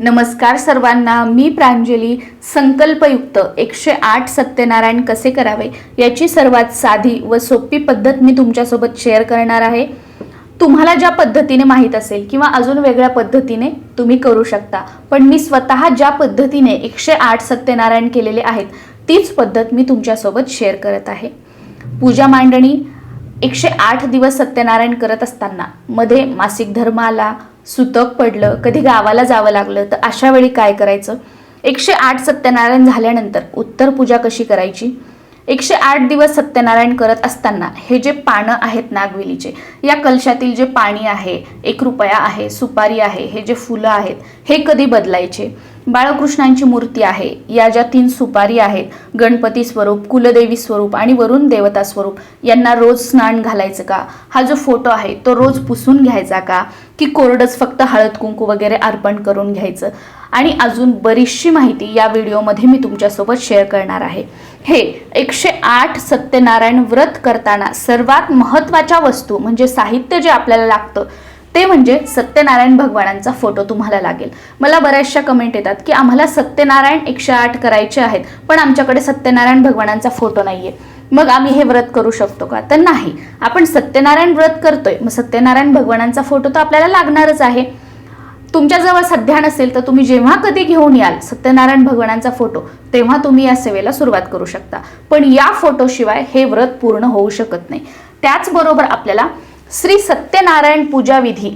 नमस्कार सर्वांना मी प्रांजली संकल्पयुक्त एकशे आठ सत्यनारायण कसे करावे याची सर्वात साधी व सोपी पद्धत मी तुमच्यासोबत शेअर करणार आहे. तुम्हाला ज्या पद्धतीने माहीत असेल किंवा अजून वेगळ्या पद्धतीने तुम्ही करू शकता पण मी स्वतः ज्या पद्धतीने एकशे आठ सत्यनारायण केलेले आहेत तीच पद्धत मी तुमच्यासोबत शेअर करत आहे. पूजा मांडणी एकशे आठ दिवस सत्यनारायण करत असताना मध्ये मासिक धर्म आला सुतक पडलं कधी गावाला जावं लागलं तर अशा वेळी काय करायचं? एकशे आठ सत्यनारायण झाल्यानंतर उत्तर पूजा कशी करायची? एकशे आठ दिवस सत्यनारायण करत असताना हे जे पानं आहेत नागवेलीचे या कलशातील जे पाणी आहे एक रुपया आहे सुपारी आहे हे जे फुलं आहेत हे कधी बदलायचे? बाळकृष्णांची मूर्ती आहे. या ज्या तीन सुपारी आहेत गणपती स्वरूप कुलदेवी स्वरूप आणि वरुण देवता स्वरूप यांना रोज स्नान घालायचं का? हा जो फोटो आहे तो रोज पुसून घ्यायचा का? की कोरडच फक्त हळद कुंकू वगैरे अर्पण करून घ्यायचं? आणि अजून बरीचशी माहिती या व्हिडिओमध्ये मी तुमच्यासोबत शेअर करणार आहे. हे एकशे आठ सत्यनारायण व्रत करताना सर्वात महत्त्वाच्या वस्तू म्हणजे साहित्य जे आपल्याला लागतं ते म्हणजे सत्यनारायण भगवानांचा फोटो तुम्हाला लागेल. मला बऱ्याचशा कमेंट येतात की आम्हाला सत्यनारायण एकशे आठ करायचे आहेत पण आमच्याकडे सत्यनारायण भगवानांचा फोटो नाहीये. मग आम्ही हे व्रत करू शकतो का? तर नाही. आपण सत्यनारायण व्रत करतोय मग सत्यनारायण भगवानांचा फोटो तर आपल्याला लागणारच आहे. तुमच्याजवळ सध्या नसेल तर तुम्ही जेव्हा कधी घेऊन याल सत्यनारायण भगवानांचा फोटो तेव्हा तुम्ही या सेवेला सुरुवात करू शकता. पण या फोटोशिवाय हे व्रत पूर्ण होऊ शकत नाही. त्याचबरोबर आपल्याला श्री सत्यनारायण पूजा विधी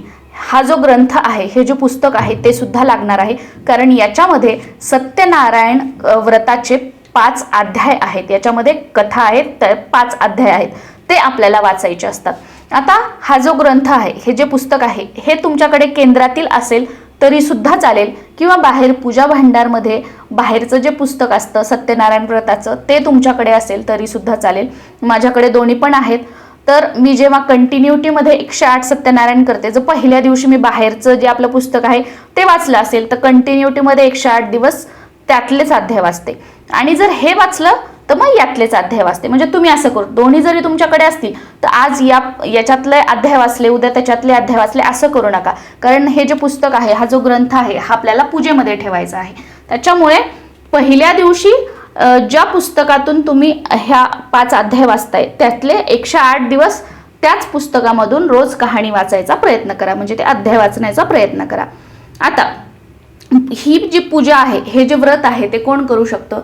हा जो ग्रंथ आहे हे जे पुस्तक आहे ते सुद्धा लागणार आहे. कारण याच्यामध्ये सत्यनारायण व्रताचे पाच अध्याय आहेत. याच्यामध्ये कथा आहेत तर पाच अध्याय आहेत. ते आपल्याला वाचायचे असतात. आता हा जो ग्रंथ आहे हे जे पुस्तक आहे हे तुमच्याकडे केंद्रातील असेल तरी सुद्धा चालेल. किंवा बाहेर पूजा भांडारमध्ये बाहेरचं जे पुस्तक असतं सत्यनारायण व्रताचं ते तुमच्याकडे असेल तरी सुद्धा चालेल. माझ्याकडे दोन्ही पण आहेत. तर मी जेव्हा कंटिन्युटीमध्ये एकशे आठ सत्यनारायण करते जर पहिल्या दिवशी मी बाहेरचं जे आपलं पुस्तक आहे ते वाचलं असेल तर कंटिन्युटीमध्ये एकशे आठ दिवस त्यातलेच अध्याय वाचते. आणि जर हे वाचलं तर मग यातलेच अध्याय वाचते. म्हणजे तुम्ही असं करू दोन्ही जरी तुमच्याकडे असतील तर आज या याच्यातले अध्याय वाचले उद्या त्याच्यातले अध्याय वाचले असं करू नका. कारण हे जे पुस्तक आहे हा जो ग्रंथ आहे हा आपल्याला पूजेमध्ये ठेवायचा आहे. त्याच्यामुळे पहिल्या दिवशी ज्या पुस्तकातून तुम्ही ह्या पाच अध्याय वाचताय त्यातले एकशे आठ दिवस त्याच पुस्तकामधून रोज कहाणी वाचायचा प्रयत्न करा म्हणजे ते अध्याय वाचण्याचा प्रयत्न करा. आता ही जी पूजा आहे हे जे व्रत आहे ते कोण करू शकतं?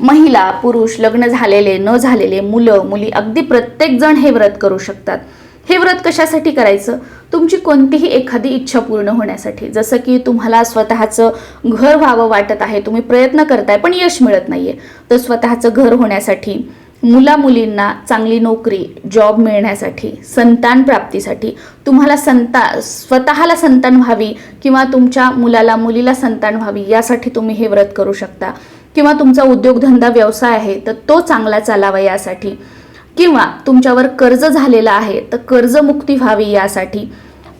महिला पुरुष लग्न झालेले न झालेले मुलं मुली अगदी प्रत्येकजण हे व्रत करू शकतात. हे व्रत कशासाठी करायचं? तुमची कोणतीही एखादी इच्छा पूर्ण होण्यासाठी. जसं की तुम्हाला स्वतःचं घर व्हावं वाटत आहे तुम्ही प्रयत्न करताय पण यश मिळत नाहीये. तर स्वतःचं घर होण्यासाठी मुला मुलींना चांगली नोकरी जॉब मिळण्यासाठी संतान प्राप्तीसाठी तुम्हाला संता स्वतःला संतान व्हावी किंवा तुमच्या मुलाला मुलीला संतान व्हावी यासाठी तुम्ही हे व्रत करू शकता. किंवा तुमचा उद्योगधंदा व्यवसाय आहे तर तो चांगला चालावा यासाठी. किंवा तुमच्यावर कर्ज झालेलं आहे तर कर्जमुक्ती व्हावी यासाठी.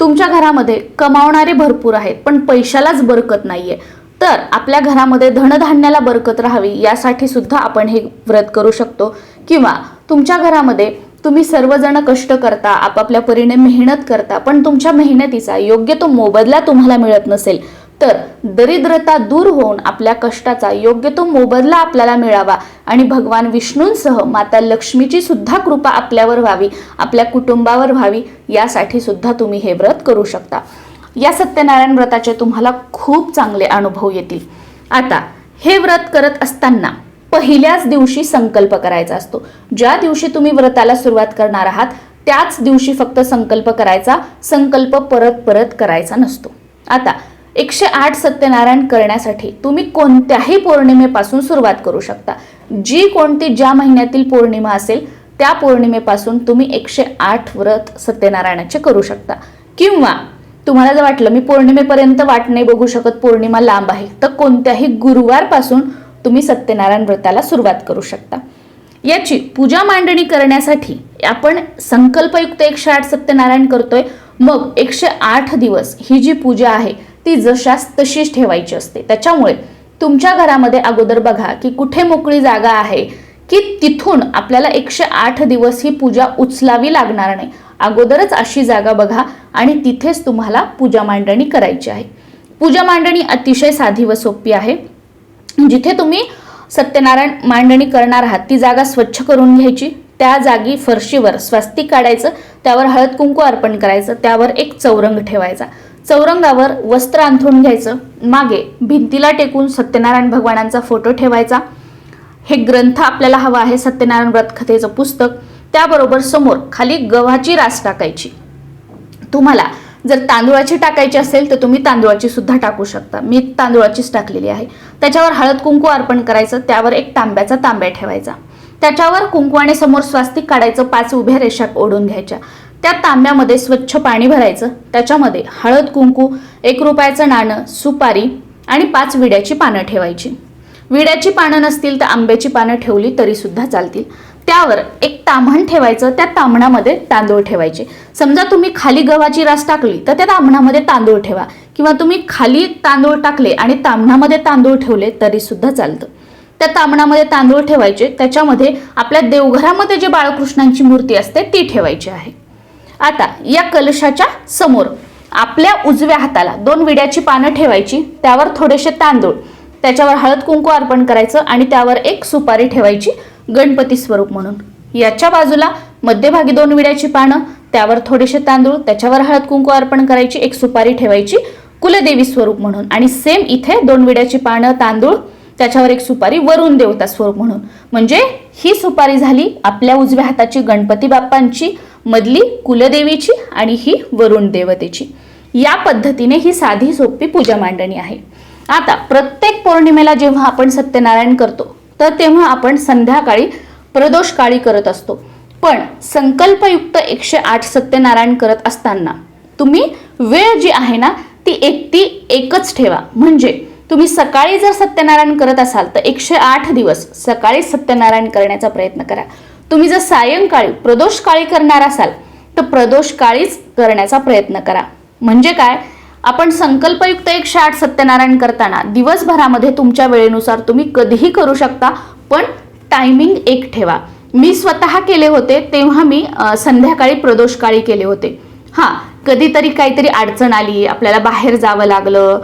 तुमच्या घरामध्ये कमावणारे भरपूर आहेत पण पैशालाच बरकत नाहीये. तर आपल्या घरामध्ये धनधान्याला बरकत राहावी यासाठी सुद्धा आपण हे व्रत करू शकतो. किंवा तुमच्या घरामध्ये तुम्ही सर्वजण कष्ट करता आपापल्या परीने मेहनत करता पण तुमच्या मेहनतीचा योग्य तो मोबदला तुम्हाला मिळत नसेल तर दरिद्रता दूर होऊन आपल्या कष्टाचा योग्य तो मोबदला आपल्याला मिळावा. आणि भगवान विष्णूंसह माता लक्ष्मीची सुद्धा कृपा आपल्यावर व्हावी आपल्या कुटुंबावर व्हावी यासाठी सुद्धा तुम्ही हे व्रत करू शकता. या सत्यनारायण व्रताचे तुम्हाला खूप चांगले अनुभव येतील. आता हे व्रत करत असताना पहिल्याच दिवशी संकल्प करायचा असतो. ज्या दिवशी तुम्ही व्रताला सुरुवात करणार आहात त्याच दिवशी फक्त संकल्प करायचा संकल्प परत परत करायचा नसतो. आता एकशे आठ सत्यनारायण करण्यासाठी तुम्ही कोणत्याही पौर्णिमेपासून सुरुवात करू शकता. जी कोणती ज्या महिन्यातील पौर्णिमा असेल त्या पौर्णिमेपासून तुम्ही एकशे आठ व्रत सत्यनारायणाचे करू शकता. किंवा तुम्हाला जर वाटलं मी पौर्णिमेपर्यंत वाट नाही बघू शकत पौर्णिमा लांब आहे तर कोणत्याही गुरुवारपासून तुम्ही सत्यनारायण व्रताला सुरुवात करू शकता. याची पूजा मांडणी करण्यासाठी आपण संकल्पयुक्त एकशे आठ सत्यनारायण करतोय. मग एकशे आठ दिवस ही जी पूजा आहे ती जशास तशीच ठेवायची असते. त्याच्यामुळे तुमच्या घरामध्ये अगोदर बघा की कुठे मोकळी जागा आहे की तिथून आपल्याला एकशे आठ दिवस ही पूजा उचलावी लागणार नाही. अगोदरच अशी जागा बघा आणि तिथेच तुम्हाला पूजा मांडणी करायची आहे. पूजा मांडणी अतिशय साधी व सोपी आहे. जिथे तुम्ही सत्यनारायण मांडणी करणार आहात ती जागा स्वच्छ करून घ्यायची. त्या जागी फरशीवर स्वस्तिक काढायचं त्यावर हळद कुंकू अर्पण करायचं त्यावर एक चौरंग ठेवायचा. चौरंगावर वस्त्र अंथरून घ्यायचं. मागे भिंतीला टेकून सत्यनारायण भगवानांचा फोटो ठेवायचा. हे ग्रंथ आपल्याला हवा आहे सत्यनारायण व्रत कथेचं पुस्तक. त्याबरोबर समोर खाली गव्हाची रास टाकायची. तुम्हाला जर तांदूळाची टाकायची असेल तर तुम्ही तांदूळाची सुद्धा टाकू शकता. मी तांदूळाचीच टाकलेली आहे. त्याच्यावर हळद कुंकू अर्पण करायचं. त्यावर एक तांब्याचा तांब्या ठेवायचा. त्याच्यावर कुंकवाने समोर स्वास्तिक काढायचं. पाच उभ्या रेषा ओढून घ्यायच्या. त्या तांब्यामध्ये स्वच्छ पाणी भरायचं. त्याच्यामध्ये हळद कुंकू एक रुपयाचं नाणं सुपारी आणि पाच विड्याची पानं ठेवायची. विड्याची पानं नसतील तर आंब्याची पानं ठेवली तरीसुद्धा चालतील. त्यावर एक ताम्हण ठेवायचं. त्या तांबणामध्ये तांदूळ ठेवायचे. समजा तुम्ही खाली गव्हाची रास टाकली तर त्या तांबणामध्ये तांदूळ ठेवा. किंवा तुम्ही खाली तांदूळ टाकले आणि तांबणामध्ये तांदूळ ठेवले तरीसुद्धा चालतं. त्या तांबणामध्ये तांदूळ ठेवायचे. त्याच्यामध्ये आपल्या देवघरामध्ये जे बाळकृष्णांची मूर्ती असते ती ठेवायची आहे. आता या कलशाच्या समोर आपल्या उजव्या हाताला दोन विड्याची पानं ठेवायची त्यावर थोडेसे तांदूळ त्याच्यावर हळद कुंकू अर्पण करायचं आणि त्यावर एक सुपारी ठेवायची गणपती स्वरूप म्हणून. याच्या बाजूला मध्यभागी दोन विड्याची पानं त्यावर थोडेसे तांदूळ त्याच्यावर हळद कुंकू अर्पण करायची एक सुपारी ठेवायची कुलदेवी स्वरूप म्हणून. आणि सेम इथे दोन विड्याची पानं तांदूळ त्याच्यावर एक सुपारी वरुण देवता स्वरूप म्हणून. म्हणजे ही सुपारी झाली आपल्या उजव्या हाताची गणपती बाप्पांची मधली कुलदेवीची आणि ही वरुण देवतेची. या पद्धतीने ही साधी सोपी पूजा मांडणी आहे. आता प्रत्येक पौर्णिमेला जेव्हा आपण सत्यनारायण करतो तर तेव्हा आपण संध्याकाळी प्रदोष काळी करत असतो. पण संकल्पयुक्त एकशे आठ सत्यनारायण करत असताना तुम्ही वेळ जी आहे ना ती एक ती एकच ठेवा. म्हणजे तुम्ही सकाळी जर सत्यनारायण करत असाल तर एकशे आठ दिवस सकाळी सत्यनारायण करण्याचा प्रयत्न करा. तुम्ही जर सायंकाळी प्रदोष काळी करणार असाल तर प्रदोष काळीच करण्याचा प्रयत्न करा. म्हणजे काय? आपण संकल्पयुक्त एकशे आठ सत्यनारायण करताना दिवसभरामध्ये तुमच्या वेळेनुसार तुम्ही कधीही करू शकता पण टायमिंग एक ठेवा. मी स्वतः केले होते तेव्हा मी संध्याकाळी प्रदोष काळी केले होते. हां कधीतरी काहीतरी अडचण आली आपल्याला बाहेर जावं लागलं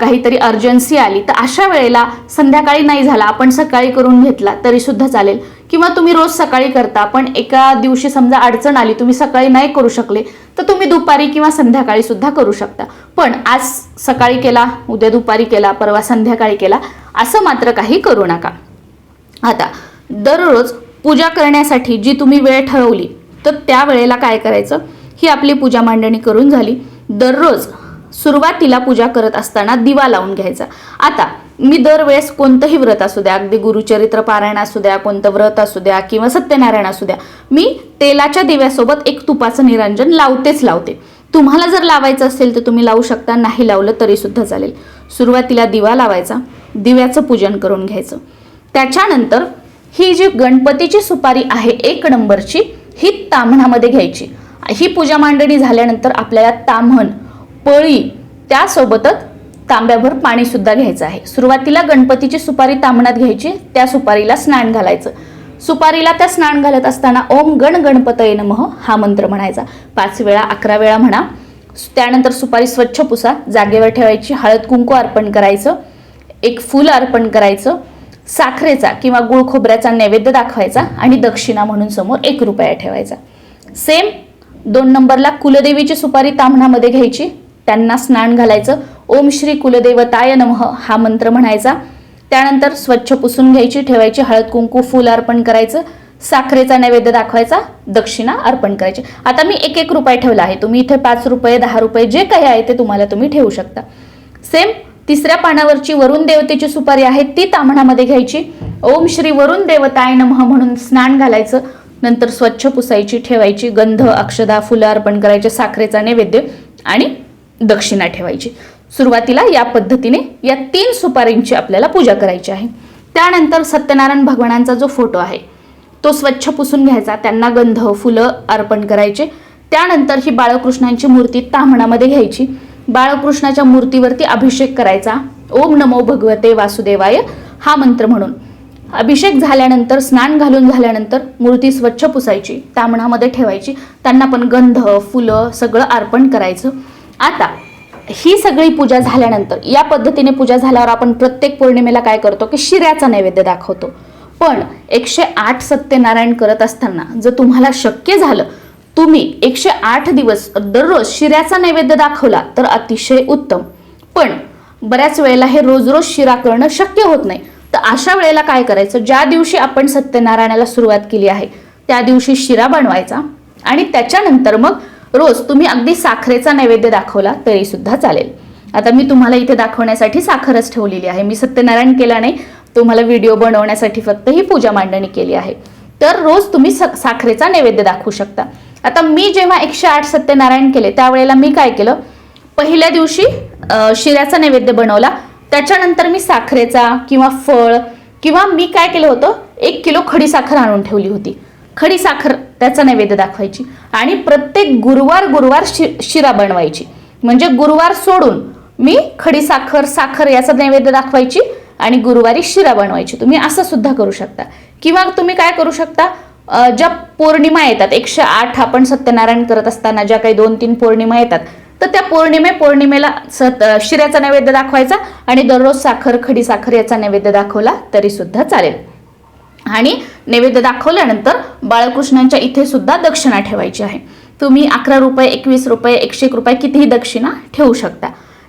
काहीतरी अर्जन्सी आली तर अशा वेळेला संध्याकाळी नाही झाला आपण सकाळी करून घेतला तरी सुद्धा चालेल. किंवा तुम्ही रोज सकाळी करता पण एका दिवशी समजा अडचण आली तुम्ही सकाळी नाही करू शकले तर तुम्ही दुपारी किंवा संध्याकाळी सुद्धा करू शकता. पण आज सकाळी केला उद्या दुपारी केला परवा संध्याकाळी केला असं मात्र काही करू नका. आता दररोज पूजा करण्यासाठी जी तुम्ही वेळ ठरवली तर त्या वेळेला काय करायचं? ही आपली पूजा मांडणी करून झाली. दररोज सुरुवातीला पूजा करत असताना दिवा लावून घ्यायचा. आता मी दरवेळेस कोणतंही व्रत असू द्या अगदी गुरुचरित्र पारायण असू द्या कोणतं व्रत असू द्या किंवा सत्यनारायण असू द्या मी तेलाच्या दिव्यासोबत एक तुपाचं निरंजन लावतेच लावते. तुम्हाला जर लावायचं असेल तर तुम्ही लावू शकता नाही लावलं तरी सुद्धा चालेल. सुरुवातीला दिवा लावायचा दिव्याचं पूजन करून घ्यायचं. त्याच्यानंतर ही जी गणपतीची सुपारी आहे एक नंबरची ही ताम्हणामध्ये घ्यायची. ही पूजा मांडणी झाल्यानंतर आपल्याला ताम्हण पळी त्यासोबतच तांब्याभर पाणीसुद्धा घ्यायचं आहे. सुरुवातीला गणपतीची सुपारी तांबणात घ्यायची त्या सुपारीला स्नान घालायचं. सुपारीला त्या स्नान घालत असताना ओम गण गणपतये नमः हा मंत्र म्हणायचा. पाच वेळा अकरा वेळा म्हणा. त्यानंतर सुपारी स्वच्छ पुसा जागेवर ठेवायची हळद कुंकू अर्पण करायचं एक फूल अर्पण करायचं साखरेचा किंवा गुळ खोबऱ्याचा नैवेद्य दाखवायचा आणि दक्षिणा म्हणून समोर एक रुपया ठेवायचा. सेम दोन नंबरला कुलदेवीची सुपारी ताम्हणामध्ये घ्यायची. त्यांना स्नान घालायचं. ओम श्री कुलदेवताय नमः हा मंत्र म्हणायचा. त्यानंतर स्वच्छ पुसून घ्यायची ठेवायची हळद कुंकू फूल अर्पण करायचं. साखरेचा नैवेद्य दाखवायचा. दक्षिणा अर्पण करायची. आता मी एक एक रुपये ठेवला आहे. तुम्ही इथे पाच रुपये दहा रुपये जे काही आहे ते तुम्हाला तुम्ही ठेवू शकता. सेम तिसऱ्या पानावरची वरुण देवतेची सुपारी आहे ती ताम्हणामध्ये घ्यायची. ओम श्री वरुण देवताय नमः म्हणून स्नान घालायचं. नंतर स्वच्छ पुसायची ठेवायची गंध अक्षदा फुलं अर्पण करायचे साखरेचा नैवेद्य आणि दक्षिणा ठेवायची. सुरुवातीला या पद्धतीने या तीन सुपारींची आपल्याला पूजा करायची आहे. त्यानंतर सत्यनारायण भगवानांचा जो फोटो आहे तो स्वच्छ पुसून घ्यायचा. त्यांना गंध फुलं अर्पण करायचे. त्यानंतर ही बाळकृष्णांची मूर्ती ताम्हणामध्ये घ्यायची. बाळकृष्णाच्या मूर्तीवरती अभिषेक करायचा. ओम नमो भगवते वासुदेवाय हा मंत्र म्हणून. अभिषेक झाल्यानंतर स्नान घालून झाल्यानंतर मूर्ती स्वच्छ पुसायची तामणामध्ये ठेवायची त्यांना पण गंध फुलं सगळं अर्पण करायचं. आता ही सगळी पूजा झाल्यानंतर या पद्धतीने पूजा झाल्यावर आपण प्रत्येक पौर्णिमेला काय करतो की शिऱ्याचा नैवेद्य दाखवतो. पण एकशे आठ सत्यनारायण करत असताना जर तुम्हाला शक्य झालं तुम्ही एकशे आठ दिवस दररोज शिऱ्याचा नैवेद्य दाखवला तर अतिशय उत्तम. पण बऱ्याच वेळेला हे रोज रोज शिरा करणं शक्य होत नाही. तर अशा वेळेला काय करायचं? ज्या दिवशी आपण सत्यनारायणाला सुरुवात केली आहे त्या दिवशी शिरा बनवायचा आणि त्याच्यानंतर मग रोज तुम्ही अगदी साखरेचा नैवेद्य दाखवला तरी सुद्धा चालेल. आता मी तुम्हाला इथे दाखवण्यासाठी साखरच ठेवलेली आहे. मी सत्यनारायण केला नाही तुम्हाला व्हिडिओ बनवण्यासाठी फक्त ही पूजा मांडणी केली आहे. तर रोज तुम्ही साखरेचा नैवेद्य दाखवू शकता. आता मी जेव्हा एकशे आठ सत्यनारायण केले त्यावेळेला मी काय केलं? पहिल्या दिवशी शिऱ्याचा नैवेद्य बनवला. त्याच्यानंतर मी साखरेचा किंवा फळ किंवा मी काय केलं होतं? एक किलो खडी साखर आणून ठेवली होती. खडी साखर त्याचा नैवेद्य दाखवायची आणि प्रत्येक गुरुवार गुरुवार शि शिरा बनवायची. म्हणजे गुरुवार सोडून मी खडी साखर साखर याचा नैवेद्य दाखवायची आणि गुरुवारी शिरा बनवायची. तुम्ही असं सुद्धा करू शकता. किंवा तुम्ही काय करू शकता? ज्या पौर्णिमा येतात एकशे आठ आपण सत्यनारायण करत असताना ज्या काही दोन तीन पौर्णिमा येतात तर त्या पौर्णिमे पौर्णिमेला सत शिऱ्याचा नैवेद्य दाखवायचा आणि दररोज साखर खडी साखर याचा नैवेद्य दाखवला तरी सुद्धा चालेल. आणि नैवेद्य दाखवल्यानंतर बाळकृष्णांच्या इथे सुद्धा दक्षिणा ठेवायची आहे. तुम्ही अकरा रुपये एकवीस रुपये एकशे एक रुपये कितीही दक्षिणा ठेवू शकता.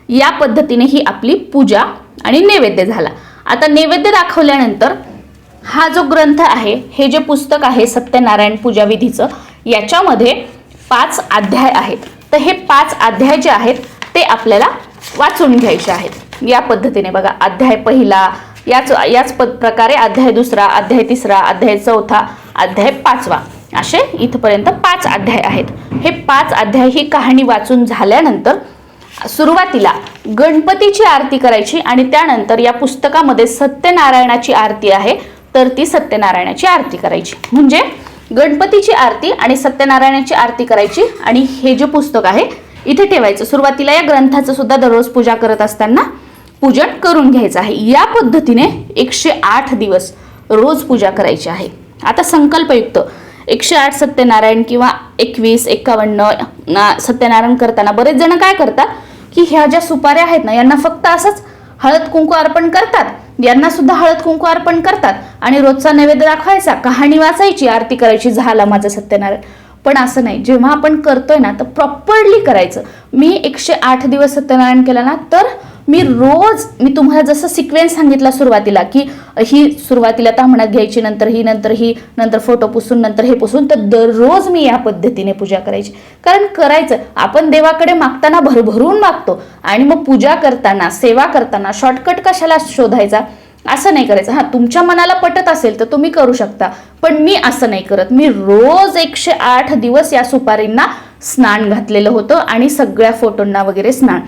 या पद्धतीने ही आपली पूजा आणि नैवेद्य झाला. आता नैवेद्य दाखवल्यानंतर हा जो ग्रंथ आहे हे जे पुस्तक आहे सत्यनारायण पूजा विधीचं याच्यामध्ये पाच अध्याय आहेत. तर हे पाच अध्याय जे आहेत ते आपल्याला वाचून घ्यायचे आहेत. या पद्धतीने बघा अध्याय पहिला याच याच प प्रकारे अध्याय दुसरा अध्याय तिसरा अध्याय चौथा अध्याय पाचवा असे इथपर्यंत पाच अध्याय आहेत. हे पाच अध्याय ही कहाणी वाचून झाल्यानंतर सुरुवातीला गणपतीची आरती करायची आणि त्यानंतर या पुस्तकामध्ये सत्यनारायणाची आरती आहे तर ती सत्यनारायणाची आरती करायची. म्हणजे गणपतीची आरती आणि सत्यनारायणाची आरती करायची आणि हे जे पुस्तक आहे इथे ठेवायचं. सुरुवातीला या ग्रंथाचं सुद्धा दररोज पूजा करत असताना पूजन करून घ्यायचं आहे. या पद्धतीने एकशे आठ दिवस रोज पूजा करायची आहे. आता संकल्पयुक्त एकशे आठ सत्यनारायण किंवा एकवीस एकावन्न सत्यनारायण करताना बरेच जण काय करतात की ह्या ज्या सुपाऱ्या आहेत ना यांना फक्त असंच हळद कुंकू अर्पण करतात. यांना सुद्धा हळद कुंकू अर्पण करतात आणि रोजचा नैवेद्य दाखवायचा कहाणी वाचायची आरती करायची झाला माझं सत्यनारायण. पण असं नाही जेव्हा आपण करतोय ना तर प्रॉपरली करायचं. मी एकशे आठ दिवस सत्यनारायण केला ना तर मी रोज मी तुम्हाला जसं सिक्वेन्स सांगितला सुरुवातीला की ही सुरुवातीला तामणात घ्यायची नंतर ही नंतर ही नंतर फोटो पुसून नंतर हे पुसून तर दररोज मी या पद्धतीने पूजा करायची. कारण करायचं आपण देवाकडे मागताना भरभरून मागतो. आणि मग पूजा करताना सेवा करताना शॉर्टकट कशाला शोधायचा? असं नाही करायचं. हां तुमच्या मनाला पटत असेल तर तुम्ही करू शकता. पण मी असं नाही करत. मी रोज एकशे आठ दिवस या सुपारींना स्नान घातलेलं होतं आणि सगळ्या फोटोंना वगैरे स्नान.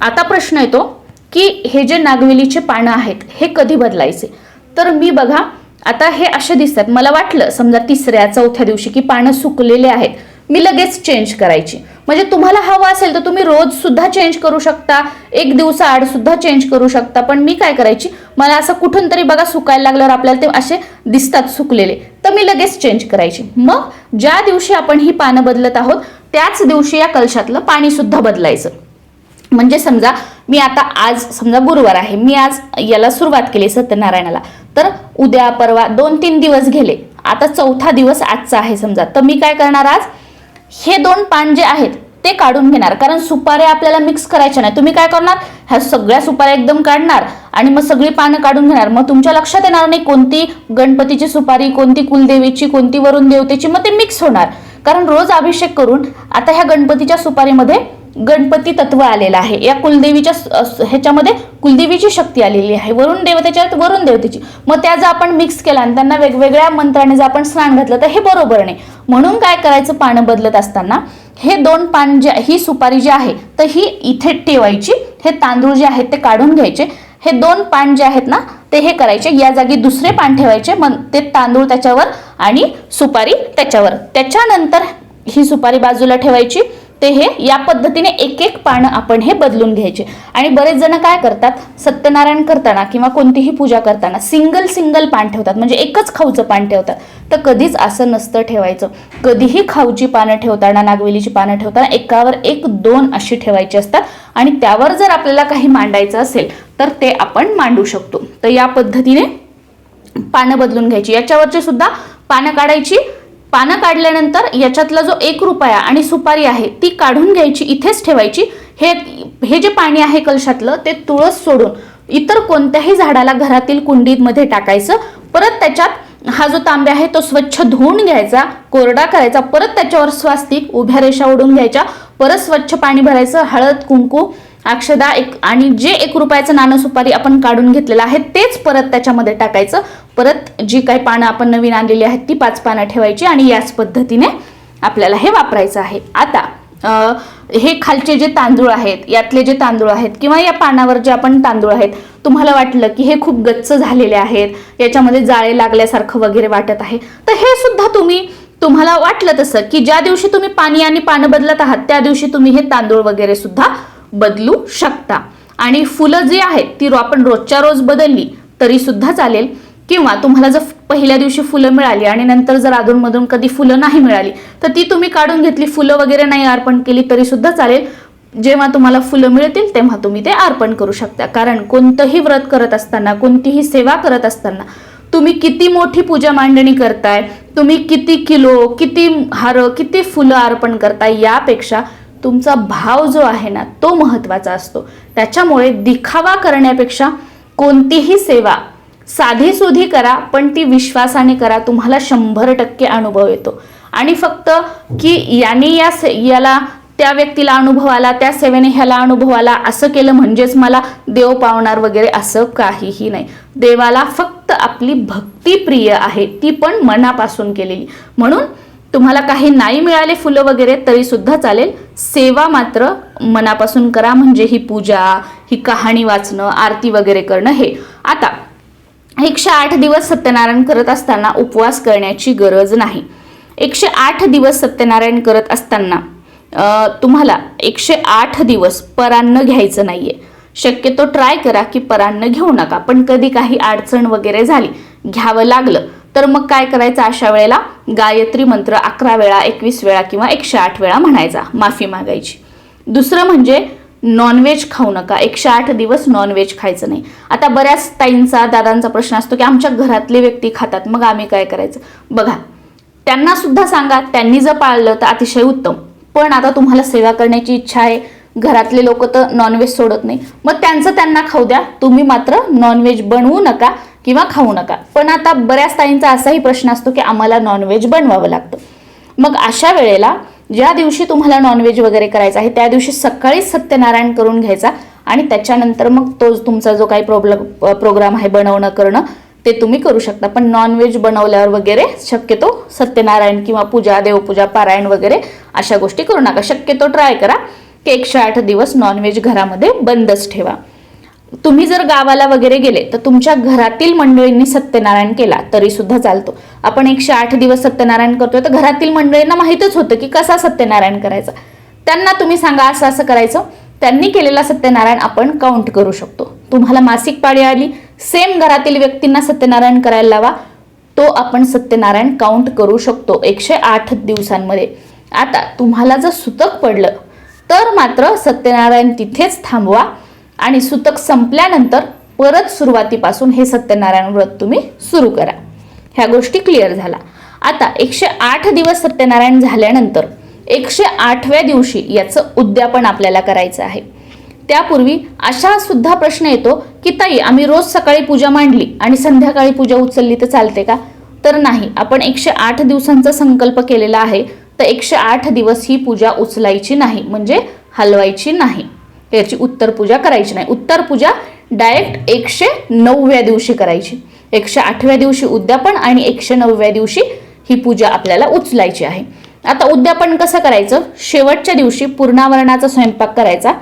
आता प्रश्न येतो की हे जे नागवेलीचे पानं आहेत हे कधी बदलायचे? तर मी बघा आता हे असे दिसतात. मला वाटलं समजा तिसऱ्या चौथ्या दिवशी की पानं सुकलेले आहेत मी लगेच चेंज करायची. म्हणजे तुम्हाला हवं असेल तर तुम्ही रोज सुद्धा चेंज करू शकता एक दिवसाआड सुद्धा चेंज करू शकता. पण मी काय करायची? मला असं कुठून तरी बघा सुकायला लागल्यावर आपल्याला ते असे दिसतात सुकलेले. तर मी लगेच चेंज करायची. मग ज्या दिवशी आपण ही पानं बदलत आहोत त्याच दिवशी या कलशातलं पाणी सुद्धा बदलायचं. म्हणजे समजा मी आता आज समजा गुरुवार आहे मी आज याला सुरुवात केली सत्यनारायणाला. तर उद्या परवा दोन तीन दिवस गेले. आता चौथा दिवस आजचा आहे समजा. तर मी काय करणार आज? हे दोन पान जे आहेत ते काढून घेणार. कारण सुपाऱ्या आपल्याला मिक्स करायच्या नाही तुम्ही काय करणार? ह्या सगळ्या सुपाऱ्या एकदम काढणार आणि मग सगळी पानं काढून घेणार. मग तुमच्या लक्षात येणार नाही कोणती गणपतीची सुपारी कोणती कुलदेवीची कोणती वरुण देवतेची मग ते मिक्स होणार. कारण रोज अभिषेक करून आता ह्या गणपतीच्या सुपारीमध्ये गणपती तत्व आलेलं आहे. या कुलदेवीच्या ह्याच्यामध्ये कुलदेवीची शक्ती आलेली आहे. वरुण देवतेच्या वरुण देवतेची मग त्या जर आपण मिक्स केला आणि त्यांना वेगवेगळ्या मंत्राने जर आपण स्नान घातलं तर हे बरोबर नाही. म्हणून काय करायचं पानं बदलत असताना हे दोन पान जे ही सुपारी जी आहे तर ही इथे ठेवायची. हे तांदूळ जे आहेत ते काढून घ्यायचे. हे दोन पान जे आहेत ना ते हे करायचे. या जागी दुसरे पान ठेवायचे. मग ते तांदूळ त्याच्यावर आणि सुपारी त्याच्यावर. त्याच्यानंतर ही सुपारी बाजूला ठेवायची. ते हे या पद्धतीने एक एक पानं आपण हे बदलून घ्यायचे. आणि बरेच जण काय करतात सत्यनारायण करताना किंवा कोणतीही पूजा करताना सिंगल सिंगल पान ठेवतात. म्हणजे एकच खाऊचं पान ठेवतात. तर कधीच असं नसतं ठेवायचं. कधीही खाऊची पानं ठेवताना नागवेलीची पानं ठेवताना एकावर एक दोन अशी ठेवायची असतात. आणि त्यावर जर आपल्याला काही मांडायचं असेल तर ते आपण मांडू शकतो. तर या पद्धतीने पानं बदलून घ्यायची. याच्यावरची सुद्धा पानं काढायची. पानं काढल्यानंतर याच्यातला जो एक रुपया आणि सुपारी आहे ती काढून घ्यायची इथेच ठेवायची. हे हे जे पाणी आहे कलशातलं ते तुळस सोडून इतर कोणत्याही झाडाला घरातील कुंडीमध्ये टाकायचं. परत त्याच्यात हा जो तांब्या आहे तो स्वच्छ धुवून घ्यायचा कोरडा करायचा. परत त्याच्यावर स्वास्तिक उभ्या रेषा ओढून घ्यायच्या. परत स्वच्छ पाणी भरायचं हळद कुंकू अक्षदा एक आणि जे एक रुपयाचं नाणं सुपारी आपण काढून घेतलेलं आहे तेच परत त्याच्यामध्ये टाकायचं. परत जी काही पानं आपण नवीन आणलेली आहेत ती पाच पानं ठेवायची आणि याच पद्धतीने आपल्याला हे वापरायचं आहे. आता हे खालचे जे तांदूळ आहेत यातले जे तांदूळ आहेत किंवा या पानावर जे आपण तांदूळ आहेत तुम्हाला वाटलं की हे खूप गच्च झालेले आहेत याच्यामध्ये जाळे लागल्यासारखं वगैरे वाटत आहे तर हे सुद्धा तुम्ही तुम्हाला वाटलं तसं की ज्या दिवशी तुम्ही पाणी आणि पानं बदलत आहात त्या दिवशी तुम्ही हे तांदूळ वगैरे सुद्धा बदलू शकता. आणि फुलं जी आहेत ती आपण रोजच्या रोज बदलली तरी सुद्धा चालेल. किंवा तुम्हाला जर पहिल्या दिवशी फुलं मिळाली आणि नंतर जर अधूनमधून कधी फुलं नाही मिळाली तर ती तुम्ही काढून घेतली फुलं वगैरे नाही अर्पण केली तरी सुद्धा चालेल. जेव्हा तुम्हाला फुलं मिळतील तेव्हा तुम्ही ते अर्पण करू शकता. कारण कोणतंही व्रत करत असताना कोणतीही सेवा करत असताना तुम्ही किती मोठी पूजा मांडणी करताय तुम्ही किती किलो किती हार किती फुलं अर्पण करताय यापेक्षा तुमचा भाव जो आहे ना तो महत्त्वाचा असतो. त्याच्यामुळे दिखावा करण्यापेक्षा कोणतीही सेवा साधी सुधी करा पण ती विश्वासाने करा. तुम्हाला शंभर टक्के अनुभव येतो. आणि फक्त की याने या से याला त्या व्यक्तीला अनुभव आला त्या सेवेने ह्याला अनुभव आला असं केलं म्हणजेच मला देव पावणार वगैरे असं काहीही नाही. देवाला फक्त आपली भक्ती प्रिय आहे ती पण मनापासून केलेली. म्हणून तुम्हाला काही नाही मिळाले फुलं वगैरे तरी सुद्धा चालेल. सेवा मात्र मनापासून करा म्हणजे ही पूजा ही कहाणी वाचणं आरती वगैरे करणं हे. आता एकशे आठ दिवस सत्यनारायण करत असताना उपवास करण्याची गरज नाही. एकशे आठ दिवस सत्यनारायण करत असताना तुम्हाला एकशे आठ दिवस परान्न घ्यायचं नाहीये. शक्यतो ट्राय करा की परान्न घेऊ नका पण कधी काही अडचण वगैरे झाली घ्यावं लागलं तर मग काय करायचं अशा वेळेला? गायत्री मंत्र अकरा वेळा एकवीस वेळा किंवा एकशे आठ वेळा म्हणायचा माफी मागायची. दुसरं म्हणजे नॉनव्हेज खाऊ नका. एकशे आठ दिवस नॉनव्हेज खायचं नाही. आता बऱ्याच ताईंचा दादांचा प्रश्न असतो की आमच्या घरातले व्यक्ती खातात मग आम्ही काय करायचं? बघा त्यांना सुद्धा सांगा त्यांनी जर पाळलं तर अतिशय उत्तम. पण आता तुम्हाला सेवा करण्याची इच्छा आहे घरातले लोक तर नॉनव्हेज सोडत नाही. मग त्यांचं त्यांना खाऊ द्या. तुम्ही मात्र नॉनव्हेज बनवू नका. किंवा खाऊ नका. पण आता बऱ्याच ताईंचा असाही प्रश्न असतो की आम्हाला नॉनव्हेज बनवावं लागतं. मग अशा वेळेला ज्या दिवशी तुम्हाला नॉनव्हेज वगैरे करायचं आहे त्या दिवशी सकाळीच सत्यनारायण करून घ्यायचा आणि त्याच्यानंतर मग तो तुमचा जो काही प्रॉब्लम प्रोग्राम आहे बनवणं करणं ते तुम्ही करू शकता. पण नॉनव्हेज बनवल्यावर वगैरे शक्यतो सत्यनारायण किंवा पूजा देवपूजा पारायण वगैरे अशा गोष्टी करू नका. शक्यतो ट्राय करा की एकशे आठ दिवस नॉनव्हेज घरामध्ये बंदच ठेवा. तुम्ही जर गावाला वगैरे गेले तर तुमच्या घरातील मंडळींनी सत्यनारायण केला तरी सुद्धा चालतो. आपण एकशे आठ दिवस सत्यनारायण करतोय तर घरातील मंडळींना माहीतच होतं की कसा सत्यनारायण करायचा. त्यांना तुम्ही सांगा असं असं करायचं. त्यांनी केलेला सत्यनारायण आपण काउंट करू शकतो. तुम्हाला मासिक पाळी आली सेम घरातील व्यक्तींना सत्यनारायण करायला लावा. तो आपण सत्यनारायण काउंट करू शकतो एकशे आठ दिवसांमध्ये. आता तुम्हाला जर सुतक पडलं तर मात्र सत्यनारायण तिथेच थांबवा. आणि सुतक संपल्यानंतर परत सुरुवातीपासून हे सत्यनारायण व्रत तुम्ही सुरू करा. ह्या गोष्टी क्लिअर झाला आता एकशे आठ दिवस सत्यनारायण झाल्यानंतर एकशे आठव्या दिवशी याचं उद्यापन आपल्याला करायचं आहे. त्यापूर्वी अशा सुद्धा प्रश्न येतो की ताई आम्ही रोज सकाळी पूजा मांडली आणि संध्याकाळी पूजा उचलली तर चालते का? तर नाही आपण एकशे आठ दिवसांचा संकल्प केलेला आहे. तर एकशे आठ दिवस ही पूजा उचलायची नाही म्हणजे हलवायची नाही. याची उत्तर पूजा करायची नाही. उत्तर पूजा डायरेक्ट एकशे नवव्या दिवशी करायची. एकशे आठव्या दिवशी उद्यापन आणि एकशे नवव्या दिवशी ही पूजा आपल्याला उचलायची आहे. आता उद्यापन कसं करायचं? शेवटच्या दिवशी पूर्णावरणाचा स्वयंपाक करायचा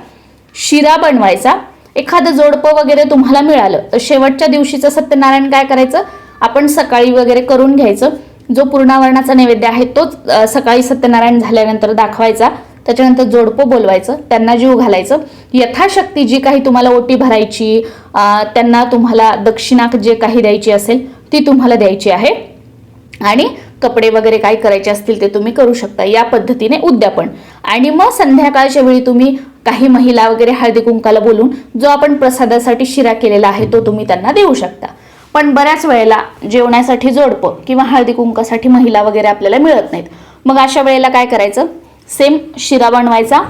शिरा बनवायचा एखादं जोडपं वगैरे तुम्हाला मिळालं तर शेवटच्या दिवशीचं सत्यनारायण काय करायचं? आपण सकाळी वगैरे करून घ्यायचं. जो पूर्णावरणाचा नैवेद्य आहे तोच सकाळी सत्यनारायण झाल्यानंतर दाखवायचा. त्याच्यानंतर जोडपं बोलवायचं त्यांना जीव घालायचं. यथाशक्ती जी काही तुम्हाला ओटी भरायची त्यांना तुम्हाला दक्षिणा जे काही द्यायची असेल ती तुम्हाला द्यायची आहे. आणि कपडे वगैरे काय करायचे असतील ते तुम्ही करू शकता. या पद्धतीने उद्यापन. आणि मग संध्याकाळच्या वेळी तुम्ही काही महिला वगैरे हळदी कुंकाला बोलून जो आपण प्रसादासाठी शिरा केलेला आहे तो तुम्ही त्यांना देऊ शकता. पण बऱ्याच वेळेला जेवण्यासाठी जोडपं किंवा हळदी कुंकासाठी महिला वगैरे आपल्याला मिळत नाहीत. मग अशा वेळेला काय करायचं? सेम शिरा बनवायचा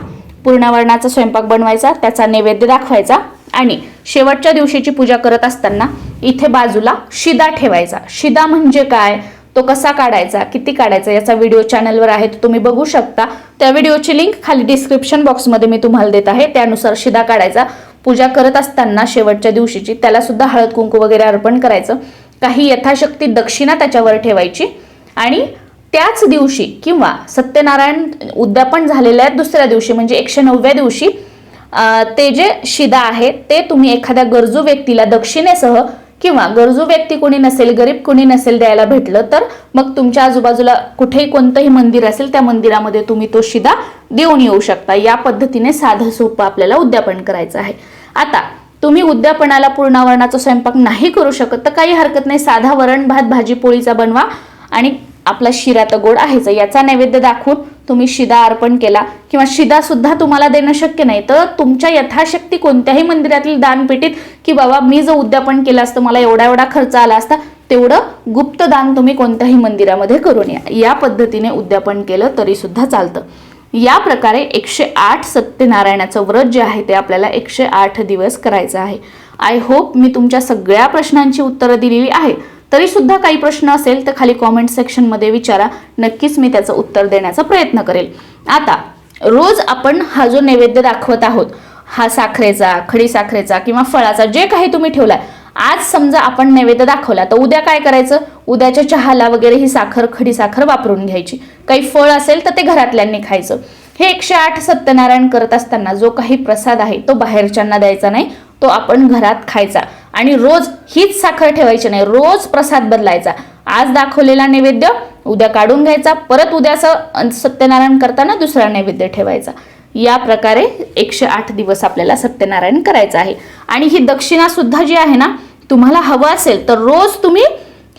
पूर्णवर्णाचा स्वयंपाक बनवायचा त्याचा नैवेद्य दाखवायचा आणि शेवटच्या दिवशीची पूजा करत असताना इथे बाजूला शिदा ठेवायचा. शिदा म्हणजे काय? तो कसा काढायचा? किती काढायचा? याचा व्हिडिओ चॅनलवर आहे तो तुम्ही बघू शकता. त्या व्हिडिओची लिंक खाली डिस्क्रिप्शन बॉक्समध्ये मी तुम्हाला देत आहे. त्यानुसार शिदा काढायचा. पूजा करत असताना शेवटच्या दिवशीची त्याला सुद्धा हळद कुंकू वगैरे अर्पण करायचं. काही यथाशक्ती दक्षिणा त्याच्यावर ठेवायची आणि त्याच दिवशी किंवा सत्यनारायण उद्यापन झालेल्या दुसऱ्या दिवशी म्हणजे एकशे नवव्या दिवशी ते जे शिदा आहे ते तुम्ही एखाद्या गरजू व्यक्तीला दक्षिणेसह किंवा गरजू व्यक्ती कोणी नसेल गरीब कोणी नसेल द्यायला भेटलं तर मग तुमच्या आजूबाजूला कुठेही कोणतंही मंदिर असेल त्या मंदिरामध्ये तुम्ही तो शिदा देऊन येऊ शकता. या पद्धतीने साधं सोपं आपल्याला उद्यापन करायचं आहे. आता तुम्ही उद्यापनाला पूर्णावरणाचा स्वयंपाक नाही करू शकत तर काही हरकत नाही. साधा वरण भात भाजी पोळीचा बनवा आणि आपला शिरा तर गोड आहेच याचा नैवेद्य दाखवून तुम्ही शिदा अर्पण केला. किंवा शिदा सुद्धा तुम्हाला देणं शक्य नाही तर तुमच्या यथाशक्ती कोणत्याही मंदिरातील दानपेटीत की बाबा मी जर उद्यापन केलं असतं मला एवढा एवढा खर्च आला असता तेवढं गुप्त दान तुम्ही कोणत्याही मंदिरामध्ये करून या. या पद्धतीने उद्यापन केलं तरी सुद्धा चालतं. या प्रकारे एकशे आठ सत्यनारायणाचं व्रत जे आहे ते आपल्याला एकशे आठ दिवस करायचं आहे. आय होप मी तुमच्या सगळ्या प्रश्नांची उत्तरं दिलेली आहे तरी सुद्धा काही प्रश्न असेल तर खाली कॉमेंट सेक्शनमध्ये विचारा. नक्कीच मी त्याचं उत्तर देण्याचा प्रयत्न करेल. आता रोज आपण हा जो नैवेद्य दाखवत आहोत हा साखरेचा खडी साखरेचा किंवा फळाचा जे काही तुम्ही ठेवलाय आज समजा आपण नैवेद्य दाखवला तर उद्या काय करायचं? उद्याच्या चहाला वगैरे ही साखर खडी साखर वापरून घ्यायची. काही फळ असेल तर ते घरातल्यांनी खायचं. हे एकशे आठ सत्यनारायण करत असताना जो काही प्रसाद आहे तो बाहेरच्यांना द्यायचा नाही तो आपण घरात खायचा. आणि रोज हीच साखर ठेवायची नाही रोज प्रसाद बदलायचा. आज दाखवलेला नैवेद्य उद्या काढून घ्यायचा परत उद्याचं सत्यनारायण करताना दुसरा नैवेद्य ठेवायचा. या प्रकारे एकशे आठ दिवस आपल्याला सत्यनारायण करायचं आहे. आणि ही दक्षिणा सुद्धा जी आहे ना तुम्हाला हवं असेल तर रोज तुम्ही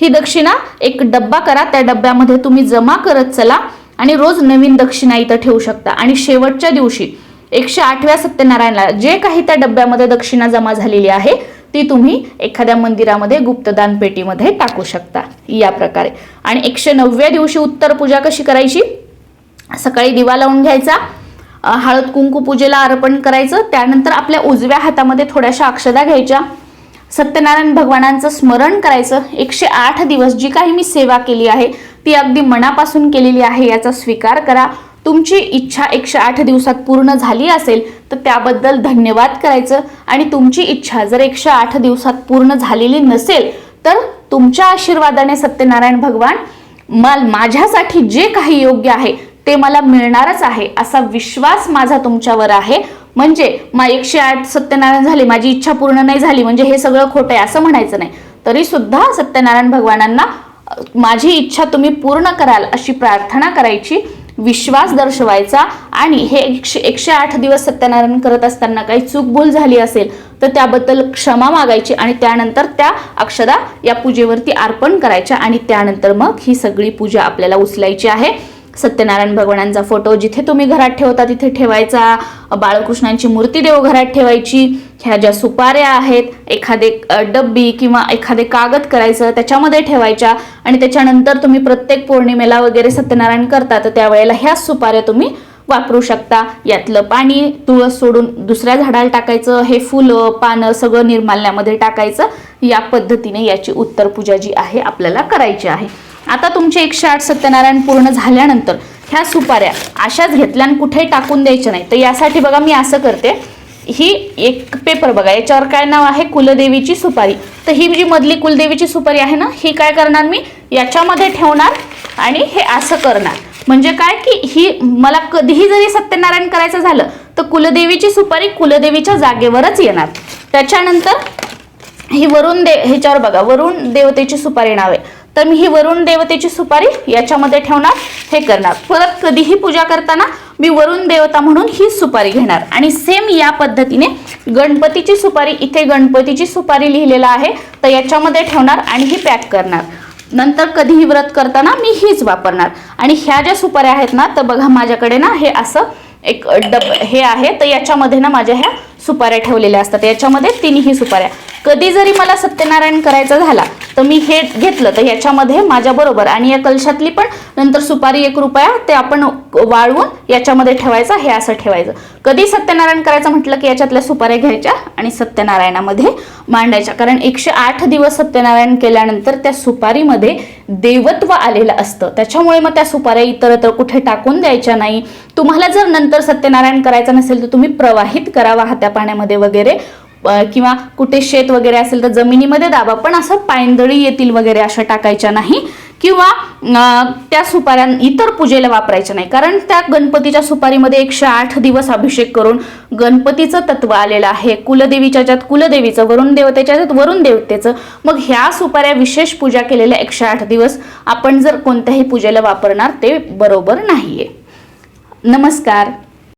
ही दक्षिणा एक डब्बा करा त्या डब्यामध्ये तुम्ही जमा करत चला आणि रोज नवीन दक्षिणा इथं ठेवू शकता. आणि शेवटच्या दिवशी एकशे आठव्या सत्यनारायणला जे काही त्या डब्यामध्ये दक्षिणा जमा झालेली आहे ती तुम्ही एखाद्या मंदिरामध्ये गुप्तदान पेटीमध्ये टाकू शकता. या प्रकारे. आणि एकशे नवव्या दिवशी उत्तर पूजा कशी करायची? सकाळी दिवा लावून घ्यायचा हळद कुंकू पूजेला अर्पण करायचं त्यानंतर आपल्या उजव्या हातामध्ये थोड्याशा अक्षदा घ्यायच्या. सत्यनारायण भगवानांचं स्मरण करायचं. एकशे आठ दिवस जी काही मी सेवा केली आहे ती अगदी मनापासून केलेली आहे याचा स्वीकार करा. तुमची इच्छा एकशे आठ दिवसात पूर्ण झाली असेल तर त्याबद्दल धन्यवाद करायचं. आणि तुमची इच्छा जर एकशे आठ दिवसात पूर्ण झालेली नसेल तर तुमच्या आशीर्वादाने सत्यनारायण भगवान माल माझ्यासाठी जे काही योग्य आहे ते मला मिळणारच आहे असा विश्वास माझा तुमच्यावर आहे. म्हणजे मा एकशे आठ सत्यनारायण झाले माझी इच्छा पूर्ण नाही झाली म्हणजे हे सगळं खोटं आहे असं म्हणायचं नाही. तरी सुद्धा सत्यनारायण भगवानांना माझी इच्छा तुम्ही पूर्ण कराल अशी प्रार्थना करायची. विश्वास दर्शवायचा आणि हे एकशे एकशे आठ दिवस सत्यनारायण करत असताना काही चूकभूल झाली असेल तर त्याबद्दल क्षमा मागायची आणि त्यानंतर त्या अक्षदा या पूजेवरती अर्पण करायच्या आणि त्यानंतर मग ही सगळी पूजा आपल्याला उचलायची आहे. सत्यनारायण भगवानांचा फोटो. जिथे तुम्ही घरात ठेवता तिथे ठेवायचा. बाळकृष्णांची मूर्ती देव घरात ठेवायची. ह्या ज्या सुपाऱ्या आहेत एखादे डब्बी किंवा एखादे कागद करायचं त्याच्यामध्ये ठेवायच्या. आणि त्याच्यानंतर तुम्ही प्रत्येक पौर्णिमेला वगैरे सत्यनारायण करता तर त्यावेळेला ह्याच सुपाऱ्या तुम्ही वापरू शकता. यातलं पाणी तुळस सोडून दुसऱ्या झाडाला टाकायचं. हे फुलं पानं सगळं निर्माल्यामध्ये टाकायचं. या पद्धतीने याची उत्तर पूजा जी आहे आपल्याला करायची आहे. आता तुमचे एकशे आठ सत्यनारायण पूर्ण झाल्यानंतर ह्या सुपाऱ्या अशाच घेतल्या आणि कुठे टाकून द्यायच्या नाही. तर यासाठी बघा मी असं करते. ही एक पेपर बघा याच्यावर काय नाव आहे? कुलदेवीची सुपारी. तर ही जी मधली कुलदेवीची सुपारी आहे ना ही काय करणार मी? याच्यामध्ये ठेवणार आणि हे असं करणार. म्हणजे काय की ही मला कधीही जरी सत्यनारायण करायचं झालं तर कुलदेवीची सुपारी कुलदेवीच्या जागेवरच येणार. त्याच्यानंतर ही वरुण दे ह्याच्यावर बघा वरुण देवतेची सुपारी नाव आहे. तर मी ही वरुण देवतेची सुपारी याच्यामध्ये ठेवणार हे करणार. परत कधीही पूजा करताना मी वरुण देवता म्हणून ही सुपारी घेणार. आणि सेम या पद्धतीने गणपतीची सुपारी इथे गणपतीची सुपारी लिहिलेला आहे तर याच्यामध्ये ठेवणार आणि ही पॅक करणार. नंतर कधीही व्रत करताना मी हीच वापरणार. आणि ह्या ज्या सुपाऱ्या आहेत ना तर बघा माझ्याकडे ना हे असं एक डब हे आहे तर याच्यामध्ये ना माझ्या ह्या सुपाऱ्या ठेवलेल्या असतात. याच्यामध्ये तिन्ही सुपाऱ्या. कधी जरी मला सत्यनारायण करायचा झाला तर मी हे घेतलं तर याच्यामध्ये माझ्याबरोबर आणि या कलशातली पण नंतर सुपारी एक रुपया ते आपण वाळवून याच्यामध्ये ठेवायचं हे असं ठेवायचं. कधी सत्यनारायण करायचं म्हटलं की याच्यातल्या सुपाऱ्या घ्यायच्या आणि सत्यनारायणामध्ये मांडायच्या. कारण एकशे आठ दिवस सत्यनारायण केल्यानंतर त्या सुपारीमध्ये देवत्व आलेलं असतं. त्याच्यामुळे मग त्या सुपाऱ्या इतरत्र कुठे टाकून द्यायच्या नाही. तुम्हाला जर नंतर सत्यनारायण करायचं नसेल तर तुम्ही प्रवाहित करा वाहत्या पाण्यामध्ये वगैरे किंवा कुठे शेत वगैरे असेल तर जमिनीमध्ये दाबा पण असं पायंदळी येतील वगैरे अशा टाकायच्या नाही किंवा त्या सुपाऱ्या इतर पूजेला वापरायच्या नाही. कारण त्या गणपतीच्या सुपारीमध्ये एकशे आठ दिवस अभिषेक करून गणपतीचं तत्व आलेलं आहे. कुलदेवीच्या ज्यात कुलदेवीचं वरुण देवतेच्या ज्यात वरुण देवतेचं मग ह्या सुपाऱ्या विशेष पूजा केलेल्या एकशे आठ दिवस आपण जर कोणत्याही पूजेला वापरणार ते बरोबर नाहीये. नमस्कार.